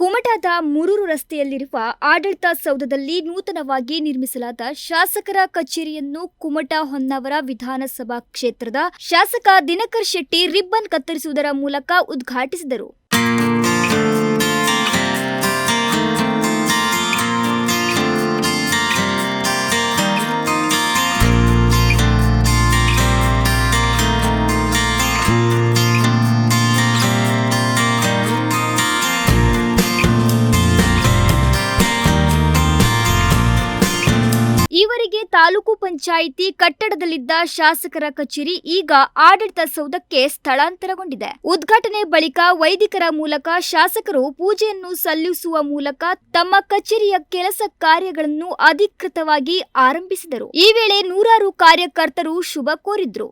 ಕುಮಟಾದ ಮುರೂರು ರಸ್ತೆಯಲ್ಲಿರುವ ಆಡಳಿತ ಸೌಧದಲ್ಲಿ ನೂತನವಾಗಿ ನಿರ್ಮಿಸಲಾದ ಶಾಸಕರ ಕಚೇರಿಯನ್ನು ಕುಮಟಾ ಹೊನ್ನಾವರ ವಿಧಾನಸಭಾ ಕ್ಷೇತ್ರದ ಶಾಸಕ ದಿನಕರ್ ಶೆಟ್ಟಿ ರಿಬ್ಬನ್ ಕತ್ತರಿಸುವುದರ ಮೂಲಕ ಉದ್ಘಾಟಿಸಿದರು. ಈವರೆಗೆ ತಾಲೂಕು ಪಂಚಾಯಿತಿ ಕಟ್ಟಡದಲ್ಲಿದ್ದ ಶಾಸಕರ ಕಚೇರಿ ಈಗ ಆಡಳಿತ ಸೌಧಕ್ಕೆ ಸ್ಥಳಾಂತರಗೊಂಡಿದೆ. ಉದ್ಘಾಟನೆ ಬಳಿಕ ವೈದಿಕರ ಮೂಲಕ ಶಾಸಕರು ಪೂಜೆಯನ್ನು ಸಲ್ಲಿಸುವ ಮೂಲಕ ತಮ್ಮ ಕಚೇರಿಯ ಕೆಲಸ ಕಾರ್ಯಗಳನ್ನು ಅಧಿಕೃತವಾಗಿ ಆರಂಭಿಸಿದರು. ಈ ವೇಳೆ ನೂರಾರು ಕಾರ್ಯಕರ್ತರು ಶುಭ ಕೋರಿದ್ರು.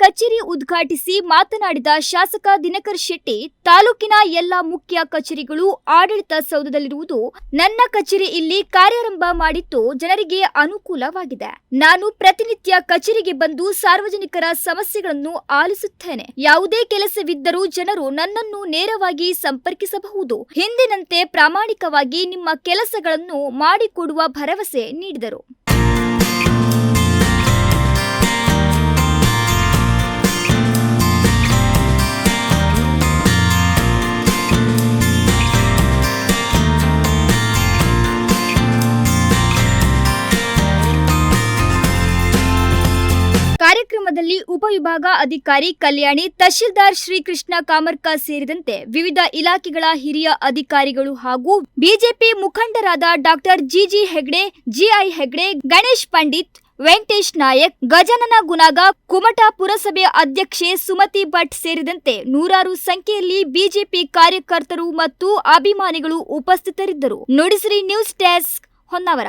ಕಚೇರಿ ಉದ್ಘಾಟಿಸಿ ಮಾತನಾಡಿದ ಶಾಸಕ ದಿನಕರ್ ಶೆಟ್ಟಿ, ತಾಲೂಕಿನ ಎಲ್ಲ ಮುಖ್ಯ ಕಚೇರಿಗಳು ಆಡಳಿತ ಸೌಧದಲ್ಲಿರುವುದು ನನ್ನ ಕಚೇರಿ ಇಲ್ಲಿ ಕಾರ್ಯಾರಂಭ ಮಾಡಿದ್ದು ಜನರಿಗೆ ಅನುಕೂಲವಾಗಿದೆ. ನಾನು ಪ್ರತಿನಿತ್ಯ ಕಚೇರಿಗೆ ಬಂದು ಸಾರ್ವಜನಿಕರ ಸಮಸ್ಯೆಗಳನ್ನು ಆಲಿಸುತ್ತೇನೆ. ಯಾವುದೇ ಕೆಲಸವಿದ್ದರೂ ಜನರು ನನ್ನನ್ನು ನೇರವಾಗಿ ಸಂಪರ್ಕಿಸಬಹುದು. ಹಿಂದಿನಂತೆ ಪ್ರಾಮಾಣಿಕವಾಗಿ ನಿಮ್ಮ ಕೆಲಸಗಳನ್ನು ಮಾಡಿಕೊಡುವ ಭರವಸೆ ನೀಡಿದರು. ಕಾರ್ಯಕ್ರಮದಲ್ಲಿ ಉಪವಿಭಾಗ ಅಧಿಕಾರಿ ಕಲ್ಯಾಣಿ, ತಹಶೀಲ್ದಾರ್ ಶ್ರೀಕೃಷ್ಣ ಕಾಮರ್ಕ ಸೇರಿದಂತೆ ವಿವಿಧ ಇಲಾಖೆಗಳ ಹಿರಿಯ ಅಧಿಕಾರಿಗಳು ಹಾಗೂ ಬಿಜೆಪಿ ಮುಖಂಡರಾದ doctor G G Hegde, G I Hegde, Ganesh Pandit, Venkatesh Naik, Gajanana Gunaga Kumta ಪುರಸಭೆ ಅಧ್ಯಕ್ಷೆ ಸುಮತಿ ಭಟ್ ಸೇರಿದಂತೆ ನೂರಾರು ಸಂಖ್ಯೆಯಲ್ಲಿ ಬಿಜೆಪಿ ಕಾರ್ಯಕರ್ತರು ಮತ್ತು ಅಭಿಮಾನಿಗಳು ಉಪಸ್ಥಿತರಿದ್ದರು. Nudisiri news desk Honnavar.